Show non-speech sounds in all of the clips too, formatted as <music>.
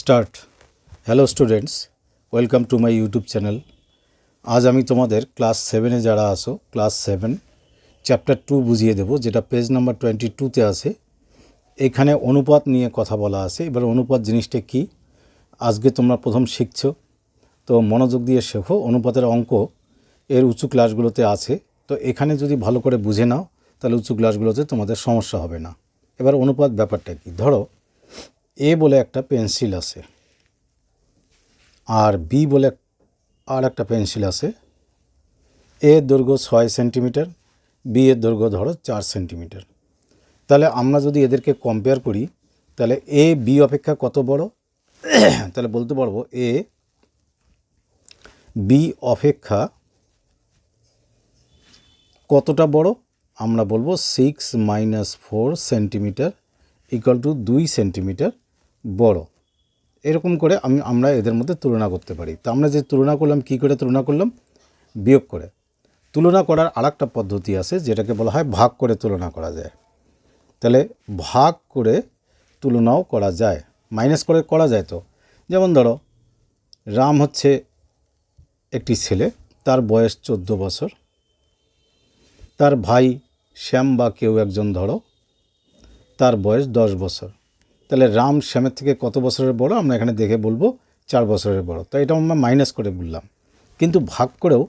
Start. Hello students welcome to my YouTube channel আজ আমি তোমাদের ক্লাস সেভেনে যারা আসো ক্লাস সেভেন চ্যাপ্টার টু বুঝিয়ে দেবো, যেটা পেজ নাম্বার টোয়েন্টি টুতে আছে। এখানে অনুপাত নিয়ে কথা বলা আছে। এবার অনুপাত জিনিসটা কি? আজকে তোমরা প্রথম শিখছো। তো মনোযোগ দিয়ে শেখো। অনুপাতের অঙ্ক এর উঁচু ক্লাসগুলোতে আছে। তো এখানে যদি ভালো করে বুঝে নাও, তাহলে উঁচু ক্লাসগুলোতে তোমাদের সমস্যা হবে না। এবার অনুপাত ব্যাপারটা কি? ধরো এ বলে একটা পেন্সিল আছে, আর বি বলে আর একটা পেন্সিল আছে। এ দৈর্ঘ্য ছয় সেন্টিমিটার বি এর দৈর্ঘ্য ধরো চার সেন্টিমিটার। তাহলে আমরা যদি এদেরকে কম্পেয়ার করি, তাহলে এ বি অপেক্ষা কত বড়? <coughs> তাহলে বলতে পারব এ বি অপেক্ষা কতটা বড়? আমরা বলব six minus four centimetre equal to দুই সেন্টিমিটার বড়। এরকম করে আমি, আমরা এদের মধ্যে তুলনা করতে পারি। তো আমরা যে তুলনা করলাম, কি করে তুলনা করলাম? বিয়োগ করে। তুলনা করার আরেকটা পদ্ধতি আছে, যেটাকে বলা হয় ভাগ করে তুলনা করা যায়। তাহলে ভাগ করে তুলনাও করা যায়, মাইনাস করে করা যায় তো। যেমন ধরো, রাম হচ্ছে একটি ছেলে, তার বয়স চোদ্দ বছর। তার ভাই শ্যাম বা কেউ একজন ধরো, তার বয়স দশ বছর। তাহলে রাম শ্যামের থেকে কত বছরের বড়? আমরা এখানে দেখে বলব চার বছরের বড়। তো এটা আমরা মাইনাস করে বললাম। কিন্তু ভাগ করেও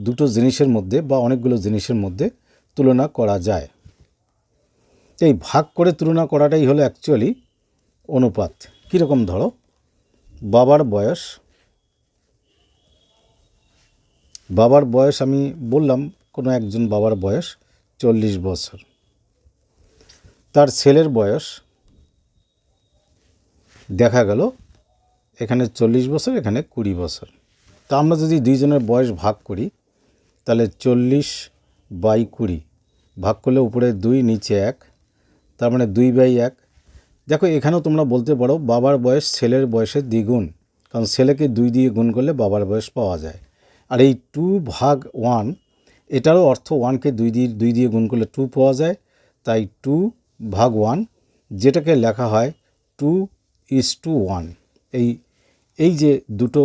দুটো জিনিসের মধ্যে বা অনেকগুলো জিনিসের মধ্যে তুলনা করা যায়। এই ভাগ করে তুলনা করাটাই হলো অ্যাকচুয়ালি অনুপাত। কীরকম ধরো? বাবার বয়স। বাবার বয়স আমি বললাম, কোনো একজন বাবার বয়স চল্লিশ বছর। তার ছেলের বয়স দেখা গেল, এখানে চল্লিশ বছর, এখানে কুড়ি বছর। তা আমরা যদি দুইজনের বয়স ভাগ করি, তাহলে চল্লিশ বাই কুড়ি ভাগ করলে উপরে দুই, নিচে এক, তার মানে দুই বাই এক। দেখো, এখানেও তোমরা বলতে পারো, বাবার বয়স ছেলের বয়সের দ্বিগুণ, কারণ ছেলেকে দুই দিয়ে গুণ করলে বাবার বয়স পাওয়া যায়। আর এই টু ভাগ ওয়ান, এটারও অর্থ ওয়ানকে দুই দিয়ে দুই দিয়ে গুণ করলে টু পাওয়া যায়। তাই টু ভাগ ওয়ান, যেটাকে লেখা হয় টু ইস টু ওয়ান এই এই যে দুটো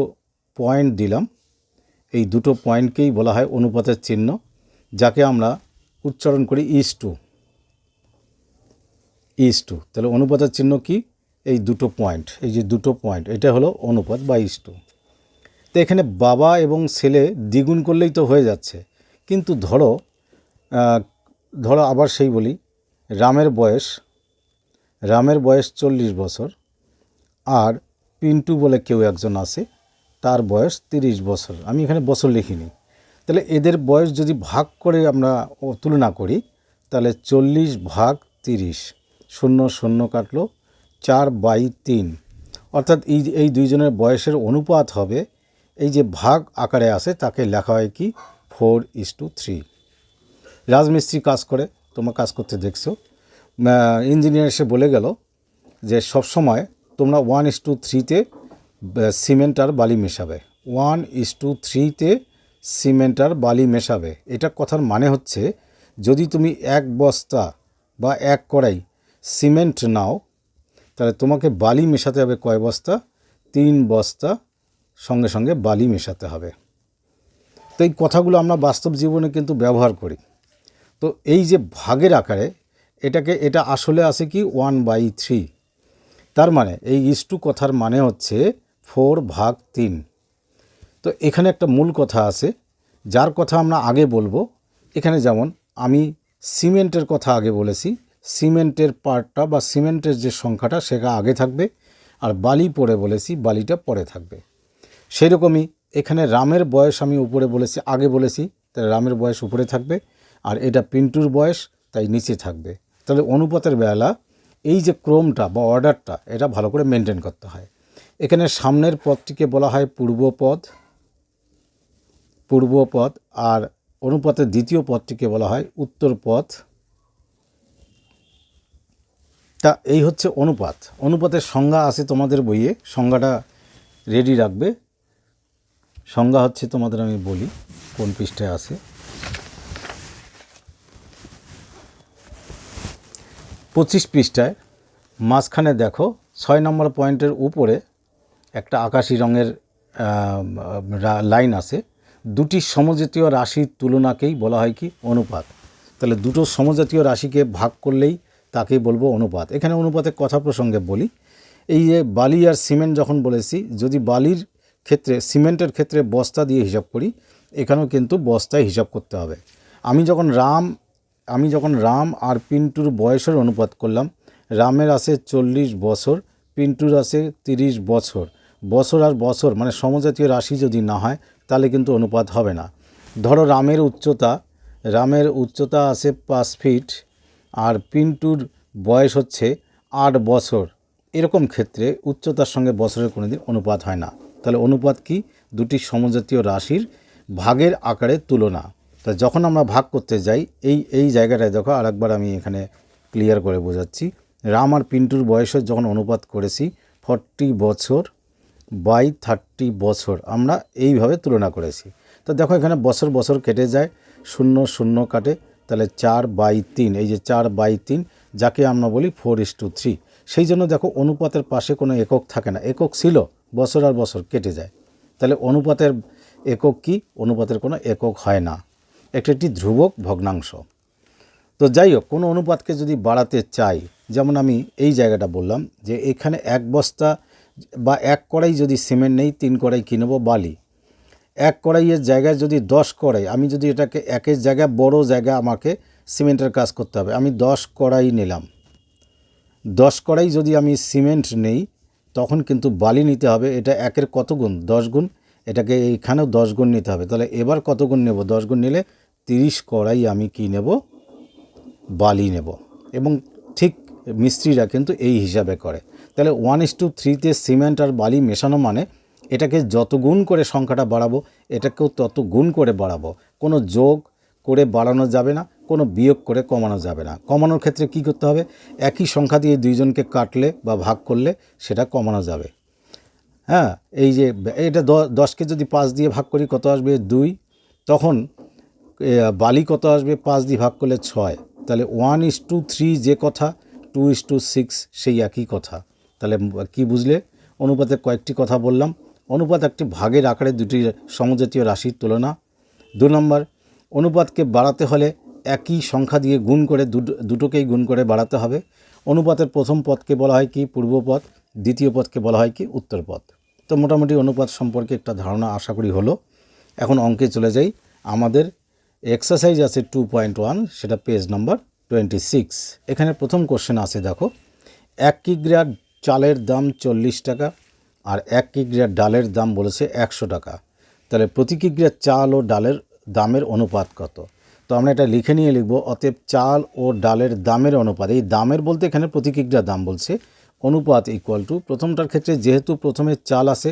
পয়েন্ট দিলাম, এই দুটো পয়েন্টকেই বলা হয় অনুপাতের চিহ্ন, যাকে আমরা উচ্চারণ করি ইস টু ইস টু তাহলে অনুপাতের চিহ্ন কি? এই দুটো পয়েন্ট এই যে দুটো পয়েন্ট এটা হলো অনুপাত বা ইস টু তো এখানে বাবা এবং ছেলে দ্বিগুণ করলেই তো হয়ে যাচ্ছে। কিন্তু ধরো ধরো আবার সেই বলি, রামের বয়স রামের বয়স চল্লিশ বছর আর পিন্টু বলে কেউ একজন আছে, তার বয়স তিরিশ বছর। আমি এখানে বছর লিখিনি। তাহলে এদের বয়স যদি ভাগ করে আমরা তুলনা করি, তাহলে চল্লিশ ভাগ তিরিশ, শূন্য শূন্য কাটলো, চার বাই তিন। অর্থাৎ এই এই দুইজনের বয়সের অনুপাত হবে, এই যে ভাগ আকারে আসে তাকে লেখা হয় কি? Four is to three. রাজমিস্ত্রি কাজ করে, তোমরা কাজ করতে দেখছ। ইঞ্জিনিয়ার এসে বলে গেল যে সব সময় তোমরা ওয়ান ইস টু থ্রিতে সিমেন্ট আর বালি মেশাবে। ওয়ান ইস টু থ্রিতে সিমেন্ট আর বালি মেশাবে। এটা কথার মানে হচ্ছে, যদি তুমি এক বস্তা বা এক কড়াই সিমেন্ট নাও, তাহলে তোমাকে বালি মেশাতে হবে কয় বস্তা? তিন বস্তা, সঙ্গে সঙ্গে বালি মেশাতে হবে। তো এই কথাগুলো আমরা বাস্তব জীবনে কিন্তু ব্যবহার করি। তো এই যে ভাগের আকারে, এটাকে, এটা আসলে আছে কি? ওয়ান বাই থ্রি তার মানে এই ইস্টু কথার মানে হচ্ছে ফোর ভাগ তিন। তো এখানে একটা মূল কথা আছে, যার কথা আমরা আগে বলব। এখানে যেমন আমি সিমেন্টের কথা আগে বলেছি, সিমেন্টের পার্টটা বা সিমেন্টের যে সংখ্যাটা সেটা আগে থাকবে, আর বালি পরে বলেছি, বালিটা পরে থাকবে। সেই রকমই এখানে রামের বয়স আমি উপরে বলেছি, আগে বলেছি তাহলে রামের বয়স উপরে থাকবে, আর এটা পিন্টুর বয়স, তাই নিচে থাকবে। তাহলে অনুপাতের বেলা এই যে ক্রমটা বা অর্ডারটা, এটা ভালো করে মেনটেন করতে হয়। এখানে সামনের পদটিকে বলা হয় পূর্বপদ পূর্বপদ, আর অনুপাতের দ্বিতীয় পদটিকে বলা হয় উত্তর পথ তা এই হচ্ছে অনুপাত। অনুপাতের সংজ্ঞা আছে তোমাদের বইয়ে, সংজ্ঞাটা রেডি রাখবে। সংজ্ঞা হচ্ছে তোমাদের আমি বলি, কোন পৃষ্ঠায় আছে। পঁচিশ পৃষ্ঠায় মাঝখানে দেখো ছয় নম্বর পয়েন্টের উপরে একটা আকাশি রঙের লাইন আছে। দুটি সমজাতীয় রাশির তুলনাকেই বলা হয় কি অনুপাত। তাহলে দুটো সমজাতীয় রাশিকে ভাগ করলেই তাকেই বলব অনুপাত। এখানে অনুপাতের কথা প্রসঙ্গে বলি, এই যে বালি আর সিমেন্ট যখন বলেছি, যদি বালির ক্ষেত্রে, সিমেন্টের ক্ষেত্রে বস্তা দিয়ে হিসাব করি, এখানেও কিন্তু বস্তায় হিসাব করতে হবে। আমি যখন রাম আমি যখন রাম আর পিন্টুর বয়সের অনুপাত করলাম, রামের আছে চল্লিশ বছর, পিন্টুর আছে তিরিশ বছর। বছর আর বছর মানে সমজাতীয় রাশি যদি না হয়, তাহলে কিন্তু অনুপাত হবে না। ধরো রামের উচ্চতা রামের উচ্চতা আছে পাঁচ ফিট আর পিন্টুর বয়স হচ্ছে আট বছর। এরকম ক্ষেত্রে উচ্চতার সঙ্গে বছরের কোনো দিন অনুপাত হয় না। তাহলে অনুপাত কি? দুটি সমজাতীয় রাশির ভাগের আকারে তুলনা। তা যখন আমরা ভাগ করতে যাই, এই এই জায়গাটায় দেখো আরেকবার আমি এখানে ক্লিয়ার করে বোঝাচ্ছি। রাম আর পিন্টুর বয়সের যখন অনুপাত করেছি ফর্টি বছর বাই থার্টি বছর আমরা এইভাবে তুলনা করেছি। তো দেখো এখানে বছর বছর কেটে যায়, শূন্য শূন্য কাটে, তাহলে চার বাই তিন, এই যে চার বাই তিন, যাকে আমরা বলি ফোর ইস টু থ্রি সেই জন্য দেখো অনুপাতের পাশে কোনো একক থাকে না, একক ছিল, বছর আর বছর কেটে যায়। তাহলে অনুপাতের একক কি? অনুপাতের কোনো একক হয় না। একটি একটি ধ্রুবক ভগ্নাংশ। তো যাই হোক কোনো অনুপাতকে যদি বাড়াতে চাই, যেমন আমি এই জায়গাটা বললাম, যে এখানে এক বস্তা বা এক কড়াই যদি সিমেন্ট নেই, তিন কড়াই কিনব বালি। এক কড়াইয়ের জায়গায় যদি দশ কড়াই, আমি যদি এটাকে একের জায়গায়, বড় জায়গা আমাকে সিমেন্টের কাজ করতে হবে, আমি দশ কড়াই নিলাম। দশ কড়াই যদি আমি সিমেন্ট নেই, তখন কিন্তু বালি নিতে হবে, এটা একের কত গুণ? দশ গুণ। এটাকে এইখানেও দশ গুণ নিতে হবে। তাহলে এবার কত গুণ নেব? দশ গুণ নিলে তিরিশ কড়াই আমি কি নেব? বালি নেব। এবং ঠিক মিস্ত্রিরা কিন্তু এই হিসাবে করে। তাহলে ওয়ান ইস টু থ্রিতে সিমেন্ট আর বালি মেশানো মানে এটাকে যত গুণ করে সংখ্যাটা বাড়াবো, এটাকেও তত গুণ করে বাড়াবো। কোনো যোগ করে বাড়ানো যাবে না, কোনো বিয়োগ করে কমানো যাবে না। কমানোর ক্ষেত্রে কি করতে হবে? একই সংখ্যা দিয়ে দুইজনকে কাটলে বা ভাগ করলে সেটা কমানো যাবে। হ্যাঁ এই যে, এটা দশকে যদি পাঁচ দিয়ে ভাগ করি, কত আসবে? দুই। তখন বালি কত আসবে? পাঁচ দিয়ে ভাগ করলে ছয়। তাহলে ওয়ান ইস টু থ্রি যে কথা টু ইস টু সিক্স সেই একই কথা। তাহলে কি বুঝলে? অনুপাতের কয়েকটি কথা বললাম। অনুপাত একটি ভাগের আকারে দুটি সমজাতীয় রাশির তুলনা। দু নম্বর, অনুপাতকে বাড়াতে হলে একই সংখ্যা দিয়ে গুণ করে দুটো, দুটোকেই গুণ করে বাড়াতে হবে। অনুপাতের প্রথম পদকে বলা হয় কি? পূর্বপদ দ্বিতীয় পদকে বলা হয় কি? উত্তরপদ তো মোটামুটি অনুপাত সম্পর্কে একটা ধারণা আশা করি হলো। এখন অঙ্কে চলে যাই। আমাদের এক্সারসাইজ আছে টু পয়েন্ট ওয়ান সেটা পেজ নাম্বার টোয়েন্টি সিক্স এখানে প্রথম কোশ্চেন আছে, দেখো। এক কিগ্রা চালের দাম চল্লিশ টাকা আর এক কিগ্রা ডালের দাম বলেছে একশো টাকা। তাহলে প্রতি কিগ্রা চাল ও ডালের দামের অনুপাত কত? তো আমরা এটা লিখে নিয়ে লিখব, অতএব চাল ও ডালের দামের অনুপাত। এই দামের বলতে এখানে প্রতি কিগ্রা দাম বলছে, অনুপাত ইকুয়াল টু প্রথমটার ক্ষেত্রে যেহেতু প্রথমে চাল আসে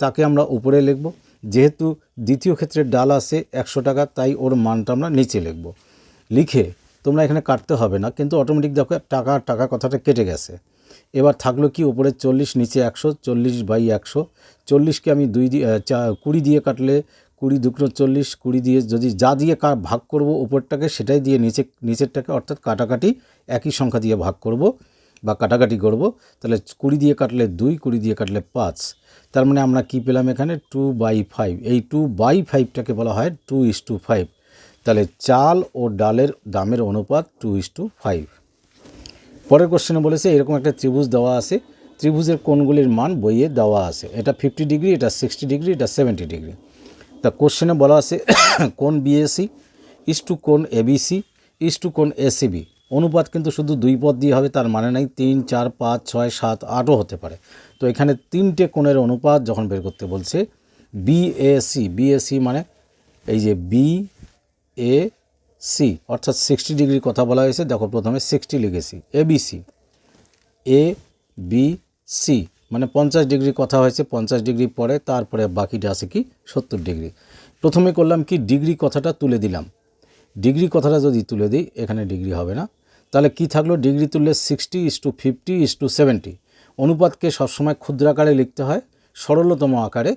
তাকে আমরা উপরে লিখব। যেহেতু দ্বিতীয় ক্ষেত্রে ডাল আসে একশো টাকা, তাই ওর মানটা আমরা নিচে লিখব। লিখে তোমরা এখানে কাটতে হবে না, কিন্তু অটোমেটিক দেখো টাকা টাকা কথাটা কেটে গেছে। এবার থাকল কি উপরে চল্লিশ, নিচে একশো, চল্লিশ বাই একশো। চল্লিশকে আমি দুই দিয়ে চা, কুড়ি দিয়ে কাটলে কুড়ি দুটো চল্লিশ, কুড়ি দিয়ে যদি যা দিয়ে কা, ভাগ করব উপরটাকে সেটাই দিয়ে নিচে, নিচেরটাকে অর্থাৎ কাটাকাটি একই সংখ্যা দিয়ে ভাগ করব। বা কাটাকাটি করব, তাহলে কুড়ি দিয়ে কাটলে দুই, কুড়ি দিয়ে কাটলে পাঁচ। তার মানে আমরা কি পেলাম এখানে? টু বাই ফাইভ এই টু বাই ফাইভটাকে বলা হয় টু ইস টু ফাইভ তাহলে চাল ও ডালের দামের অনুপাত টু ইস টু ফাইভ পরের কোশ্চেনে বলেছে, এরকম একটা ত্রিভুজ দেওয়া আছে। ত্রিভুজের কোণগুলির মান বইয়ে দেওয়া আছে। এটা ফিফটি ডিগ্রি এটা সিক্সটি ডিগ্রি এটা সেভেন্টি ডিগ্রি তা কোশ্চেনে বলা আছে কোন বিএসি ইস টু কোন এবিসি ইস টু কোন এসিবি অনুপাত কিন্তু শুধু দুই পদ দিয়ে হবে, তার মানে নাই তিন, চার, পাঁচ, ছয়, সাত, আটও হতে পারে। তো এখানে তিনটে কোণের অনুপাত যখন বের করতে বলছে বিএসি বিএসি মানে এই যে বি এ সি অর্থাৎ সিক্সটি ডিগ্রির কথা বলা হয়েছে, দেখো প্রথমে সিক্সটি লিখেছি এবিসি এ বি সি মানে পঞ্চাশ ডিগ্রি কথা হয়েছে, পঞ্চাশ ডিগ্রি পরে তারপরে বাকিটা আছে কি, সত্তর ডিগ্রি প্রথমে করলাম কি ডিগ্রি কথাটা তুলে দিলাম। ডিগ্রি কথাটা যদি তুলে দিই, এখানে ডিগ্রি হবে না। তাহলে কি থাকল? ডিগ্রি তুললে sixty is to fifty is to seventy অনুপাতকে সবসময় ক্ষুদ্রাকারে লিখতে হয়, সরলতম আকারে।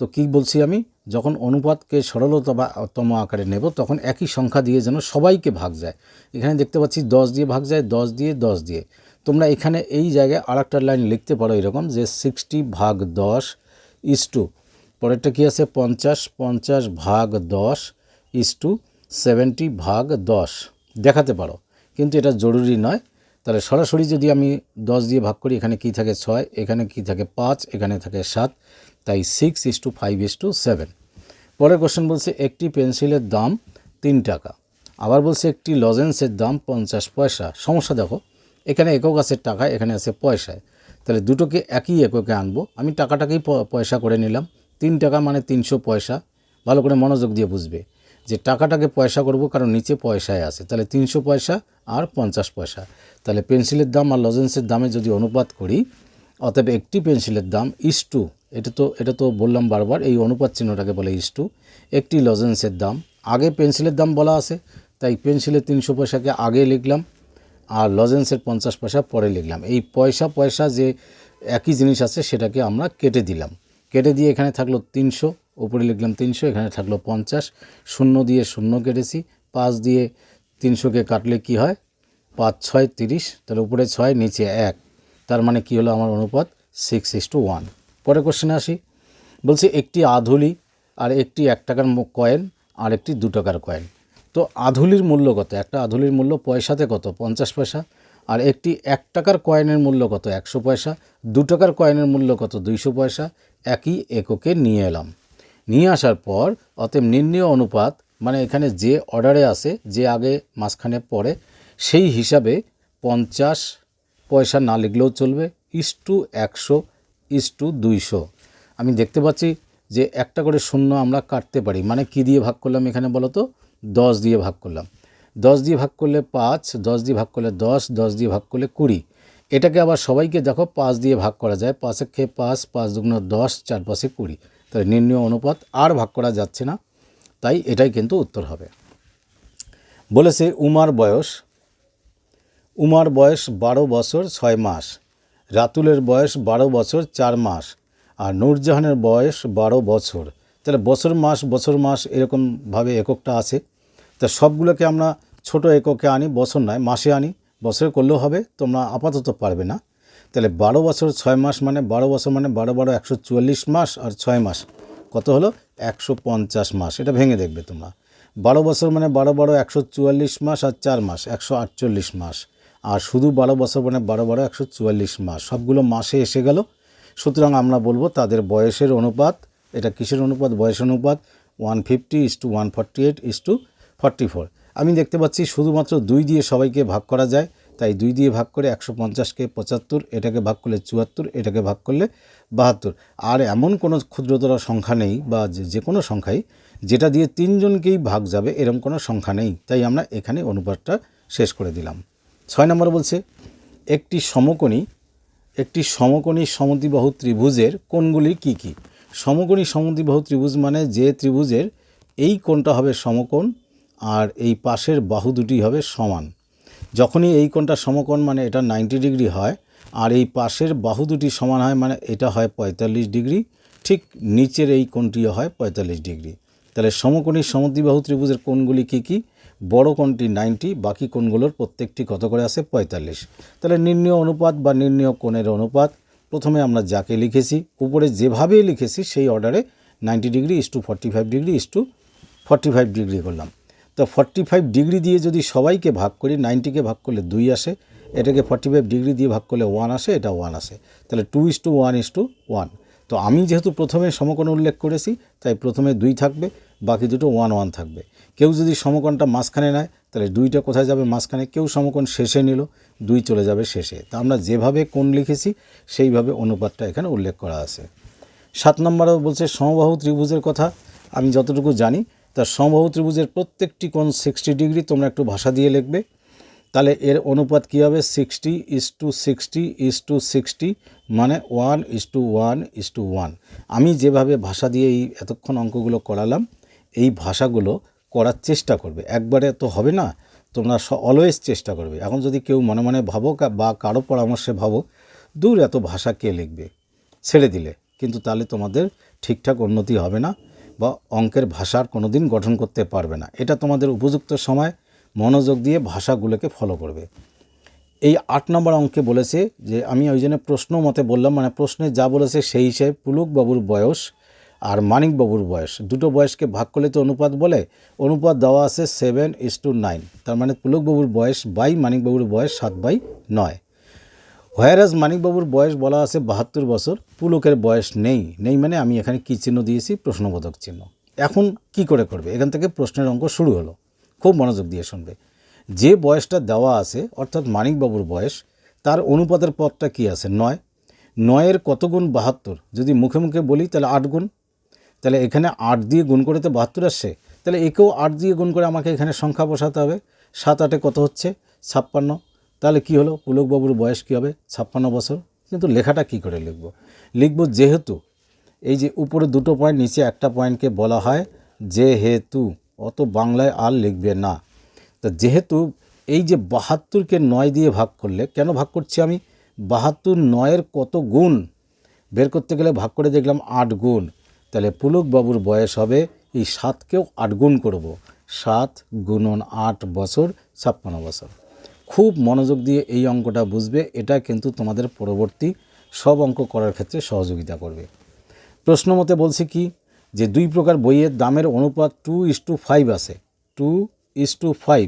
তো কি বলছি আমি? যখন অনুপাতকে সরলতম আকারে নেব, তখন একই সংখ্যা দিয়ে যেন সবাইকে ভাগ যায়। এখানে দেখতে পাচ্ছি দশ দিয়ে ভাগ যায়, দশ দিয়ে দশ দিয়ে। তোমরা এখানে এই জায়গায় আর লাইন লিখতে পারো এরকম যে সিক্সটি ভাগ দশ ইস টু পরেরটা কী আছে? পঞ্চাশ পঞ্চাশ ভাগ দশ ইস টু সেভেন্টি ভাগ দশ। দেখাতে পারো। কিন্তু এটা জরুরি নয়। তাহলে সরাসরি যদি আমি দশ দিয়ে ভাগ করি, এখানে কী থাকে ছয়, এখানে কী থাকে পাঁচ, এখানে থাকে সাত, তাই six is to five is to seven পরের কোশ্চেন বলছে, একটি পেন্সিলের দাম তিন টাকা। আবার বলছে, একটি লজেন্সের দাম পঞ্চাশ পয়সা। সমস্যা দেখো, এখানে একক আছে টাকা, এখানে আছে পয়সায়। তাহলে দুটোকে একই এককে আনব। আমি টাকাটাকেই পয়সা করে নিলাম। তিন টাকা মানে তিনশো পয়সা। ভালো করে মনোযোগ দিয়ে বুঝবে। যে টাকাটাকে পয়সা করব, কারণ নিচে পয়সায় আছে। তাহলে তিনশো পয়সা আর পঞ্চাশ পয়সা। তাহলে পেন্সিলের দাম আর লজেন্সের দামে যদি অনুপাত করি, অতএব একটি পেন্সিলের দাম ইস টু এটা তো এটা তো বললাম বারবার, এই অনুপাত চিহ্নটাকে বলে ইস টু একটি লজেন্সের দাম। আগে পেন্সিলের দাম বলা আছে, তাই পেন্সিলের তিনশো পয়সাকে আগে লিখলাম, আর লজেন্সের পঞ্চাশ পয়সা পরে লিখলাম। এই পয়সা পয়সা যে একই জিনিস আছে, সেটাকে আমরা কেটে দিলাম। কেটে দিয়ে এখানে থাকল তিনশো, উপরে লিখলাম তিনশো, এখানে থাকল পঞ্চাশ। শূন্য দিয়ে শূন্য কেটেছি, পাঁচ দিয়ে তিনশোকে কাটলে কি হয়? পাঁচ, ছয়, তিরিশ, তাহলে উপরে ছয়, নিচে এক। তার মানে কি হলো আমার অনুপাত? সিক্স ইস টু ওয়ান পরে কোশ্চেনে আসি। বলছে, একটি আধুলি আর একটি এক টাকার কয়েন আর একটি দু টাকার কয়েন তো আধুলির মূল্য কত? একটা আধুলির মূল্য পয়সাতে কত? পঞ্চাশ পয়সা। আর একটি এক টাকার কয়েনের মূল্য কত? একশো পয়সা। দু টাকার কয়েনের মূল্য কত? দুইশো পয়সা। একই এককে নিয়ে এলাম। নিয়ে আসার পর অতএব নির্ণয় অনুপাত মানে এখানে যে অর্ডারে আছে, যে আগে মাঝখানে পড়ে, সেই হিসাবে পঞ্চাশ পয়সা না লিখলেও চলবে, ইস টু একশো, ইস টু দুইশো। আমি দেখতে পাচ্ছি যে একটা করে শূন্য আমরা কাটতে পারি। মানে কি দিয়ে ভাগ করলাম এখানে বলো তো? দশ দিয়ে ভাগ করলাম। দশ দিয়ে ভাগ করলে পাঁচ, দশ দিয়ে ভাগ করলে দশ দশ দিয়ে ভাগ করলে কুড়ি। এটাকে আবার সবাইকে দেখো পাঁচ দিয়ে ভাগ করা যায়। পাঁচে খেয়ে পাঁচ পাঁচ দুগুণ দশ, চার পাশে কুড়ি। তাহলে নির্ণয় অনুপাত আর ভাগ করা যাচ্ছে না, তাই এটাই কিন্তু উত্তর হবে। বলেছে উমার বয়স। উমার বয়স বারো বছর ছয় মাস। রাতুলের বয়স বারো বছর চার মাস। আর নূরজাহানের বয়স বারো বছর। তাহলে বছর মাস বছর মাস এরকমভাবে এককটা আছে। তা সবগুলোকে আমরা ছোট এককে আনি, বছর নয়, মাসে আনি। বছরে করলেও হবে, তোমরা আপাতত পারবে না। তাহলে বারো বছর ছয় মাস মানে বারো বছর মানে বারো বারো একশো চুয়াল্লিশ মাস আর ছয় মাস। কত হলো? একশো পঞ্চাশ মাস। এটা ভেঙে দেখবে তোমরা। বারো বছর মানে বারো বারো একশো চুয়াল্লিশ মাস আর চার মাস, একশো আটচল্লিশ মাস। আর শুধু বারো বছর মানে বারো বারো একশো চুয়াল্লিশ মাস। সবগুলো মাসে এসে গেল। সুতরাং আমরা বলব তাদের বয়সের অনুপাত, এটা কিসের অনুপাত? বয়সের অনুপাত one fifty is to one forty eight is to forty four আমি দেখতে পাচ্ছি শুধুমাত্র দুই দিয়ে সবাইকে ভাগ করা যায়। তাই দুই দিয়ে ভাগ করে একশো পঞ্চাশকে পঁচাত্তর, এটাকে ভাগ করলে চুয়াত্তর, এটাকে ভাগ করলে বাহাত্তর। আর এমন কোনো ক্ষুদ্রতর সংখ্যা নেই বা যে কোনো সংখ্যাই যেটা দিয়ে তিনজনকেই ভাগ যাবে এরকম কোনো সংখ্যা নেই। তাই আমরা এখানে অনুপাতটা শেষ করে দিলাম। ছয় নম্বর বলছে, একটি সমকোণী একটি সমকোণী সমদ্বিবাহু ত্রিভুজের কোণগুলি কি কি? সমকোণী সমদ্বিবাহু ত্রিভুজ মানে যে ত্রিভুজের এই কোণটা হবে সমকোণ আর এই পাশের বাহু দুটি হবে সমান। যখনই এই কোণটা সমকোণ মানে এটা নাইনটি ডিগ্রি হয়, আর এই পাশের বাহু দুটি সমান হয় মানে এটা হয় পঁয়তাল্লিশ ডিগ্রি, ঠিক নিচের এই কোণটিও হয় পঁয়তাল্লিশ ডিগ্রি। তাহলে সমকোণী সমদ্বিবাহু ত্রিভুজের কোণগুলি কী কী? বড় কোণটি নাইনটি বাকি কোণগুলোর প্রত্যেকটি কত করে আছে? পঁয়তাল্লিশ। তাহলে নির্ণয় অনুপাত বা নির্ণয় কোণের অনুপাত, প্রথমে আমরা যাকে লিখেছি, উপরে যেভাবে লিখেছি, সেই অর্ডারে ninety degree is to forty five degree, is to forty five degree করলাম। তো ফর্টি ফাইভ ডিগ্রি দিয়ে যদি সবাইকে ভাগ করি নাইনটিকে ভাগ করলে দুই আসে, এটাকে ফর্টি ফাইভ ডিগ্রি দিয়ে ভাগ করলে ওয়ান আসে, এটা ওয়ান আসে। তাহলে two is to one is to one তো আমি যেহেতু প্রথমে সমকোণ উল্লেখ করেছি, তাই প্রথমে দুই থাকবে, বাকি দুটো ওয়ান ওয়ান থাকবে। কেউ যদি সমকোণটা মাঝখানে নেয়, তাহলে দুইটা কোথায় যাবে মাঝখানে? কেউ সমকোণ শেষে নিল, দুই চলে যাবে শেষে। তা আমরা যেভাবে কোণ লিখেছি, সেইভাবে অনুপাতটা এখানে উল্লেখ করা আছে। সাত নম্বরও বলছে সমবাহু ত্রিভুজের কথা, আমি যতটুকু জানি তার সমবাহু ত্রিভুজের প্রত্যেকটি কোণ সিক্সটি ডিগ্রি, তোমরা একটু ভাষা দিয়ে লিখবে। তাহলে এর অনুপাত কী হবে? Sixty is to sixty is to sixty মানে one is to one is to one আমি যেভাবে ভাষা দিয়ে এই এতক্ষণ অঙ্কগুলো করালাম, এই ভাষাগুলো করার চেষ্টা করবে। একবারে তো হবে না, তোমরা অলওয়েজ চেষ্টা করবে। এখন যদি কেউ মনে মনে ভাবো বা কারও পরামর্শে ভাবো দূর এত ভাষা কে লিখবে? ছেড়ে দিলে। কিন্তু তাহলে তোমাদের ঠিকঠাক উন্নতি হবে না। বা অঙ্কের ভাষার কোনো দিন গঠন করতে পারবে না। এটা তোমাদের উপযুক্ত সময় মনোযোগ দিয়ে ভাষাগুলোকে ফলো করবে। এই আট নম্বর অঙ্কে বলেছে যে, আমি ওই জন্য প্রশ্ন মতে বললাম মানে প্রশ্নে যা বলেছে সেই হিসেবে পুলকবাবুর বয়স আর মানিকবাবুর বয়স। দুটো বয়সকে ভাগ করলে তো অনুপাত বলে। অনুপাত দেওয়া আছে সেভেন ইস টু নাইন তার মানে পুলকবাবুর বয়স বাই মানিকবাবুর বয়স সাত বাই নয়। হোয়ারাজ মানিকবাবুর বয়স বলা আছে বাহাত্তর বছর, পুলকের বয়স নেই। নেই মানে আমি এখানে কী চিহ্ন দিয়েছি? প্রশ্নবোধক চিহ্ন। এখন কি করে করবে? এখান থেকে প্রশ্নের অঙ্ক শুরু হলো। খুব মনোযোগ দিয়ে শুনবে। যে বয়সটা দেওয়া আছে, অর্থাৎ মানিকবাবুর বয়স, তার অনুপাতের পথটা কি আছে? নয়। নয়ের কত গুণ বাহাত্তর? যদি মুখে মুখে বলি, তাহলে আট গুণ। তাহলে এখানে আট দিয়ে গুণ করে তো বাহাত্তর আসছে। তাহলে একেও আট দিয়ে গুণ করে আমাকে এখানে সংখ্যা বসাতে হবে। সাত আটে কত হচ্ছে? ছাপ্পান্ন। তাহলে কি হলো? পুলকবাবুর বয়স কী হবে? ছাপ্পান্ন বছর। কিন্তু লেখাটা কি করে লিখব? লিখব যেহেতু এই যে উপরে দুটো পয়েন্ট নিচে একটা পয়েন্টকে বলা হয় যেহেতু। অত বাংলায় আর লিখবে না। তা যেহেতু এই যে বাহাত্তরকে নয় দিয়ে ভাগ করলে, কেন ভাগ করছি আমি? বাহাত্তর নয়ের কত গুণ? বের করতে গেলে ভাগ করে দেখলাম আট গুণ। তাহলে পুলকবাবুর বয়স হবে এই সাতকেও আট গুণ করব। সাত গুণন আট বছর, ছাপ্পান্ন বছর। খুব মনোযোগ দিয়ে এই অঙ্কটা বুঝবে, এটা কিন্তু তোমাদের পরবর্তী সব অঙ্ক করার ক্ষেত্রে সহযোগিতা করবে। প্রশ্ন মতে বলছি কি, যে দুই প্রকার বইয়ের দামের অনুপাত টু ইস টু ফাইভ আছে। Two is to five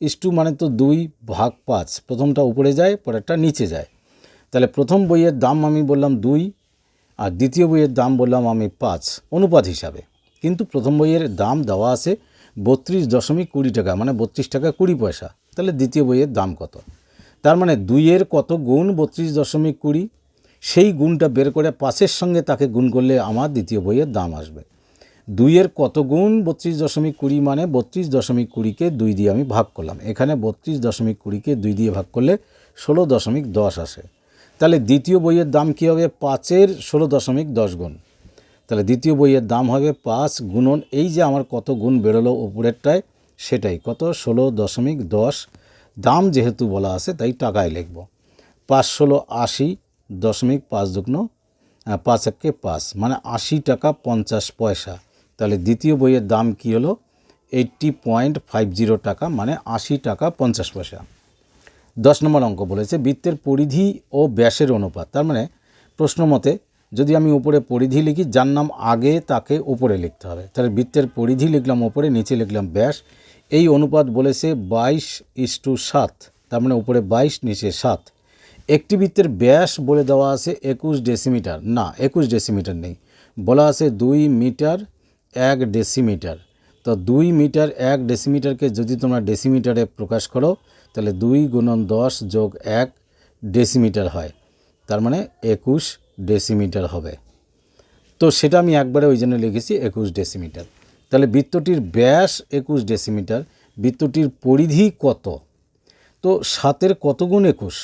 is to মানে তো দুই ভাগ পাঁচ, প্রথমটা উপরে যায়, পরেরটা নিচে যায়। তাহলে প্রথম বইয়ের দাম আমি বললাম দুই, আর দ্বিতীয় বইয়ের দাম বললাম আমি পাঁচ, অনুপাত হিসাবে। কিন্তু প্রথম বইয়ের দাম দেওয়া আছে বত্রিশ দশমিক কুড়ি টাকা মানে বত্রিশ টাকা কুড়ি পয়সা। তাহলে দ্বিতীয় বইয়ের দাম কত? তার মানে দুইয়ের কত গুণ বত্রিশ দশমিক কুড়ি? সেই গুণটা বের করে পাঁচের সঙ্গে তাকে গুণ করলে আমার দ্বিতীয় বইয়ের দাম আসবে। দুইয়ের কত গুণ বত্রিশ দশমিক কুড়ি মানে বত্রিশ দশমিক কুড়িকে দুই দিয়ে আমি ভাগ করলাম। এখানে বত্রিশ দশমিক কুড়িকে দুই দিয়ে ভাগ করলে ষোলো দশমিক দশ আসে। তাহলে দ্বিতীয় বইয়ের দাম কী হবে? পাঁচের ষোলো দশমিক দশ গুণ। তাহলে দ্বিতীয় বইয়ের দাম হবে পাঁচ গুণন, এই যে আমার কত গুণ বেরোলো উপরেরটায়, সেটাই। কত? ষোলো দশমিক দশ। দাম যেহেতু বলা আছে, তাই টাকায় লিখব। পাঁচ ষোলো আশি দশমিক পাঁচ দুগ্ন পাঁচ একে পাঁচ মানে আশি টাকা পঞ্চাশ পয়সা। তাহলে দ্বিতীয় বইয়ের দাম কী হলো? এইট্টি পয়েন্ট ফাইভ জিরো টাকা মানে আশি টাকা পঞ্চাশ পয়সা। দশ নম্বর অঙ্ক বলেছে, বৃত্তের পরিধি ও ব্যাসের অনুপাত। তার মানে প্রশ্ন মতে যদি আমি উপরে পরিধি লিখি, যার নাম আগে তাকে উপরে লিখতে হবে। তাহলে বৃত্তের পরিধি লিখলাম উপরে, নিচে লিখলাম ব্যাস। এই অনুপাত বলেছে বাইশ ইস টু সাত, তার মানে উপরে বাইশ, নিচে সাত। একটি বৃত্তের ব্যাস বলে দেওয়া আছে একুশ ডেসিমিটার। না, একুশ ডেসিমিটার নেই। বলা আছে দুই মিটার, এক ডেসিমিটার। তো দুই মিটার, এক ডেসিমিটারকে যদি তোমরা ডেসিমিটারে প্রকাশ করো, তাহলে দুই গুণন দশ যোগ এক ডেসিমিটার হয়। তার মানে একুশ ডেসিমিটার হবে। তো সেটা আমি একবারে ওই জন্য লিখেছি একুশ ডেসিমিটার তাহলে বৃত্তটির ব্যাস একুশ ডেসিমিটার বৃত্তটির পরিধি কত? তো সাতের কত গুণ একুশ?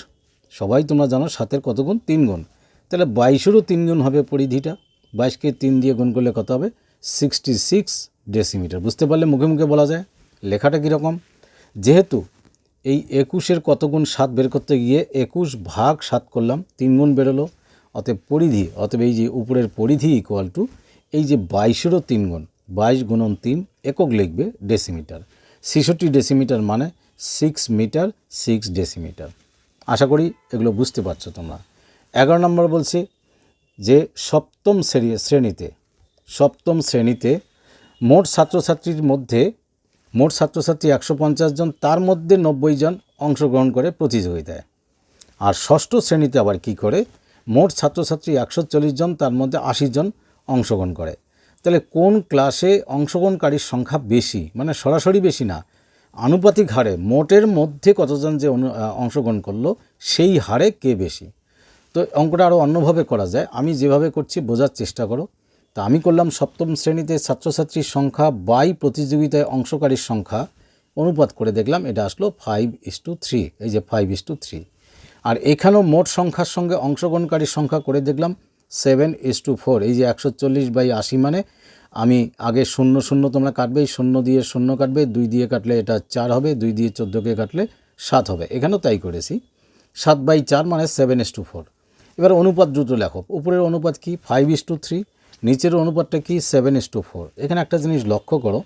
সবাই তোমরা জানো সাতের কত গুণ তিন গুণ। তাহলে বাইশেরও তিন গুণ হবে পরিধিটা। বাইশকে তিন দিয়ে গুণ করলে কত হবে? সিক্সটি সিক্স ডেসিমিটার বুঝতে পারলে মুখে মুখে বলা যায়? লেখাটা কীরকম? যেহেতু এই একুশের কত গুণ সাত বের করতে গিয়ে একুশ ভাগ সাত করলাম, তিন গুণ বেরোলো। অতএব পরিধি, অতএব এই যে উপরের পরিধি ইকুয়াল টু এই যে বাইশেরও তিন গুণ, বাইশ গুণন তিন একক লিখবে ডেসিমিটার ছেষট্টি ডেসিমিটার মানে সিক্স মিটার সিক্স ডেসিমিটার আশা করি এগুলো বুঝতে পারছ তোমরা। এগারো নম্বর বলছে যে সপ্তম শ্রেণি, শ্রেণীতে, সপ্তম শ্রেণীতে মোট ছাত্রছাত্রীর মধ্যে, মোট ছাত্রছাত্রী একশো পঞ্চাশ জন, তার মধ্যে নব্বই জন অংশগ্রহণ করে প্রতিযোগিতায়। আর ষষ্ঠ শ্রেণীতে আবার কি করে? মোট ছাত্রছাত্রী একশো চল্লিশ জন, তার মধ্যে আশি জন অংশগ্রহণ করে। তাহলে কোন ক্লাসে অংশগ্রহণকারীর সংখ্যা বেশি? মানে সরাসরি বেশি না। আনুপাতিক হারে মোটের মধ্যে কতজন যে অংশগ্রহণ করল, সেই হারে কে বেশি? তো অঙ্কটা আরও অন্যভাবে করা যায়। আমি যেভাবে করছি, বোঝার চেষ্টা করো। তা আমি করলাম সপ্তম শ্রেণীতে ছাত্রছাত্রীর সংখ্যা বাই প্রতিযোগিতায় অংশকারীর সংখ্যা। অনুপাত করে দেখলাম, এটা আসলো ফাইভ ইস টু থ্রি এই যে ফাইভ ইস টু থ্রি আর এখানেও মোট সংখ্যার সঙ্গে অংশগ্রহণকারীর সংখ্যা করে দেখলাম সেভেন ইস টু ফোর এই যে একশো চল্লিশ বাই আশি মানে আমি আগে শূন্য শূন্য তোমরা কাটবে শূন্য দিয়ে শূন্য কাটবে, দুই দিয়ে কাটলে এটা চার হবে, দুই দিয়ে চোদ্দোকে কাটলে সাত হবে। এখানেও তাই করেছি। সাত বাই চার মানে সেভেন ইস টু ফোর এবার অনুপাত দ্রুত লেখো। উপরের অনুপাত কি? ফাইভ ইস টু থ্রি নিচের অনুপাতটা কি? সেভেন ইস টু ফোর এখানে একটা জিনিস লক্ষ্য করো,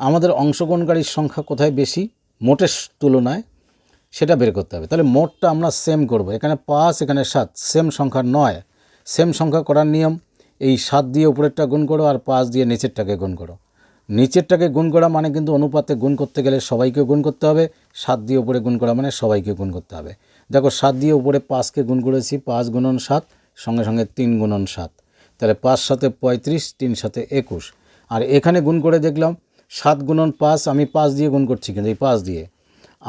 আমাদের অংশগ্রহণকারীর সংখ্যা কোথায় বেশি? মোটের তুলনায় সেটা বের করতে হবে। তাহলে মোটটা আমরা সেম করব। এখানে পাঁচ, এখানে সাত সেম সংখ্যা নয়। সেম সংখ্যা করার নিয়ম, এই সাত দিয়ে উপরেরটা গুণ করো আর পাঁচ দিয়ে নিচেরটাকে গুণ করো। নিচেরটাকে গুণ করা মানে কিন্তু অনুপাতে গুণ করতে গেলে সবাইকে গুণ করতে হবে, সাত দিয়ে উপরে গুণ করা মানে সবাইকে গুণ করতে হবে। দেখো, সাত দিয়ে উপরে পাঁচকে গুণ করেছি, পাঁচ গুণন সাত, সঙ্গে সঙ্গে তিন গুণন সাত। তাহলে পাঁচ সাথে পঁয়ত্রিশ, তিন সাথে একুশ। আর এখানে গুণ করে দেখলাম, সাত গুণন পাঁচ, আমি পাঁচ দিয়ে গুণ করছি কিন্তু এই পাঁচ দিয়ে।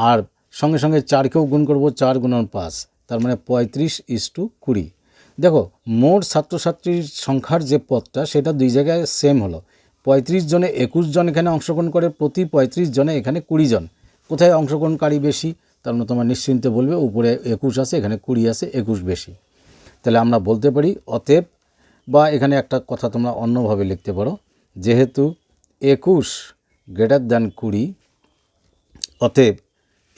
আর সঙ্গে সঙ্গে চারকেও গুণ করব, চার গুণন পাঁচ। তার মানে পঁয়ত্রিশ ইস টু কুড়ি। দেখো, মোট ছাত্রছাত্রীর সংখ্যার যে পদটা সেটা দুই জায়গায় সেম হলো। পঁয়ত্রিশ জনে একুশ জন এখানে অংশগ্রহণ করে, প্রতি পঁয়ত্রিশ জনে এখানে কুড়ি জন। কোথায় অংশগ্রহণকারী বেশি? তার মানে তোমার নিশ্চিন্তে বলবে, উপরে একুশ আছে, এখানে কুড়ি আছে, একুশ বেশি। তাহলে আমরা বলতে পারি, অতএব, বা এখানে একটা কথা তোমরা অন্যভাবে লিখতে পারো, যেহেতু একুশ গ্রেটার দ্যান কুড়ি, অতএব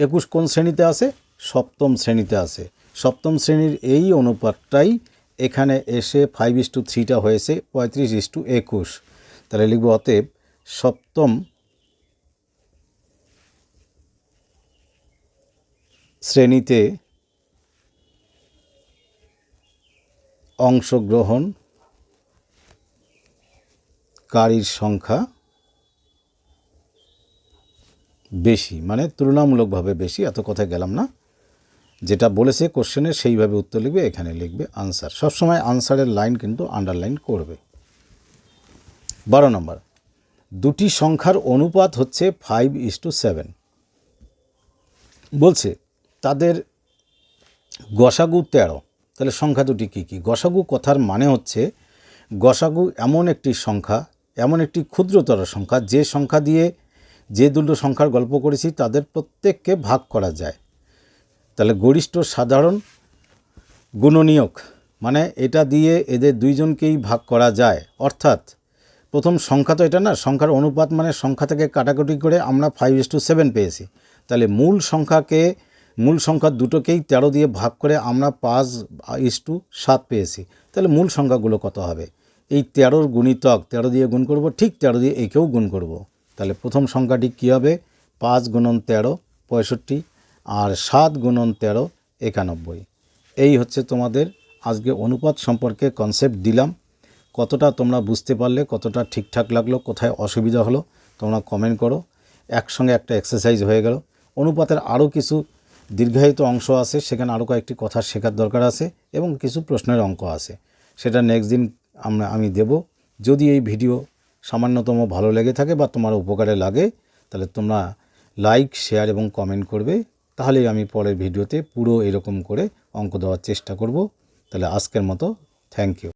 একুশ কোন শ্রেণীতে আছে? সপ্তম শ্রেণীতে আছে। সপ্তম শ্রেণির এই অনুপাতটাই এখানে এসে ফাইভ ইস টু থ্রিটা হয়েছে, পঁয়ত্রিশ ইস টু একুশ। তাহলে লিখব অতএব সপ্তম শ্রেণীতে অংশগ্রহণকারীর সংখ্যা বেশি মানে তুলনামূলকভাবে বেশি, এত কথা গেলাম না। যেটা বলেছে কোশ্চেনে সেইভাবে উত্তর লিখবে, এখানে লিখবে আনসার সবসময় আনসারের লাইন কিন্তু আন্ডারলাইন করবে। বারো নম্বর, দুটি সংখ্যার অনুপাত হচ্ছে ফাইভ ইস টু সেভেন বলছে, তাদের গসাগু তেরো। তাহলে সংখ্যা দুটি কী কী? গসাগু কথার মানে হচ্ছে, গসাগু এমন একটি সংখ্যা, এমন একটি ক্ষুদ্রতর সংখ্যা, যে সংখ্যা দিয়ে যে দুটো সংখ্যার গল্প করেছি তাদের প্রত্যেককে ভাগ করা যায়। তাহলে গরিষ্ঠ, সাধারণ, গুণনীয়ক মানে এটা দিয়ে এদের দুইজনকেই ভাগ করা যায়। অর্থাৎ প্রথম সংখ্যা তো এটা না, সংখ্যার অনুপাত মানে সংখ্যা থেকে কাটাকুটি করে আমরা ফাইভ ইস টু সেভেন পেয়েছি। তাহলে মূল সংখ্যাকে, মূল সংখ্যা দুটোকেই তেরো দিয়ে ভাগ করে আমরা পাঁচ ইস টু সাত পেয়েছি। তাহলে মূল সংখ্যাগুলো কত হবে? এই তেরোর গুণিতক, তেরো দিয়ে গুণ করব, ঠিক তেরো দিয়ে একেও গুণ করব। তাহলে প্রথম সংখ্যাটি কী হবে? পাঁচ গুণন তেরো, পঁয়ষট্টি, আর সাত গুণন তেরো, একানব্বই। এই হচ্ছে তোমাদের আজকে অনুপাত সম্পর্কে কনসেপ্ট দিলাম। কতটা তোমরা বুঝতে পারলে, কতটা ঠিকঠাক লাগল, কোথায় অসুবিধা হলো, তোমরা কমেন্ট করো। একসঙ্গে একটা এক্সারসাইজ হয়ে গেল। অনুপাতের আরও কিছু দীর্ঘায়িত অংশ আছে, সেখানে আরও কয়েকটি কথা শেখার দরকার আছে এবং কিছু প্রশ্নের অঙ্ক আছে। সেটা নেক্সট দিন আমরা আমি দেব। যদি এই ভিডিও সামান্যতম ভালো লেগে থাকে বা তোমার উপকারে লাগে, তাহলে তোমরা লাইক শেয়ার এবং কমেন্ট করবে। তাহলেই আমি পরের ভিডিওতে পুরো এরকম করে অঙ্ক দেওয়ার চেষ্টা করব। তাহলে আজকের মতো থ্যাংক ইউ